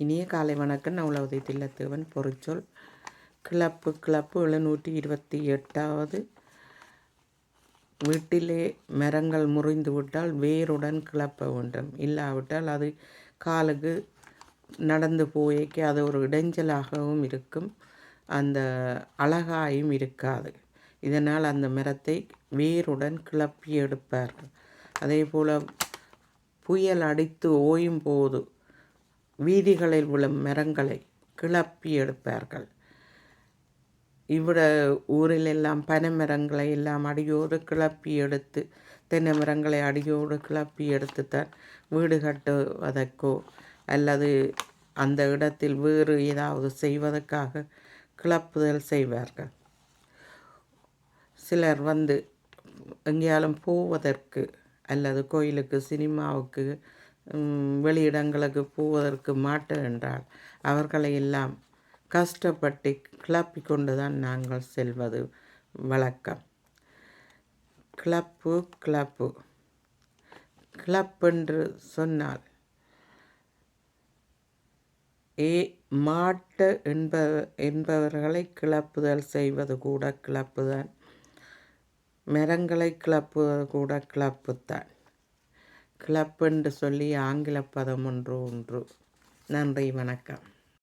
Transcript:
இனிய காலை வணக்கம். நவலவதி தில்லத்தேவன் பொறிச்சொல் கிளப்பு கிளப்பு எழுநூற்றி இருபத்தி எட்டாவது. வீட்டிலே மரங்கள் முறிந்து விட்டால் வேருடன் கிளப்ப வேண்டும். இல்லாவிட்டால் அது காலுக்கு நடந்து போய்க்கு அது ஒரு இடைஞ்சலாகவும் இருக்கும். அந்த அழகாயும் இருக்காது. இதனால் அந்த மரத்தை வேருடன் கிளப்பி எடுப்பார்கள் அதே போல் புயல் அடித்து ஓயும் போது வீதிகளில் விழும் மரங்களை கிளப்பி எடுப்பார்கள். இவ்விட ஊரில் எல்லாம் பனை மரங்களை எல்லாம் அடியோடு கிளப்பி எடுத்து தென்னை மரங்களை அடியோடு கிளப்பி எடுத்து தான் வீடு கட்டுவதற்கோ அல்லது அந்த இடத்தில் வேறு ஏதாவது செய்வதற்காக கிளப்புதல் செய்வார்கள். சிலர் வந்து எங்கேயாலும் போவதற்கு அல்லது கோயிலுக்கு சினிமாவுக்கு வெளியிடங்களுக்கு போவதற்கு மாட்டேன் என்றால் அவர்களை எல்லாம் கஷ்டப்பட்டு கிளப்பி கொண்டு தான் நாங்கள் செல்வது வழக்கம். Club club. கிளப் என்று சொன்னால் ஏ மாட்டு என்ப என்பவர்களை கிளப்புதல் செய்வது கூட கிளப்புதான். மரங்களை கிளப்புவது கூட கிளப்புத்தான். கிளப் என்று சொல்லி ஆங்கில பதம் ஒன்று ஒன்று. நன்றி வணக்கம்.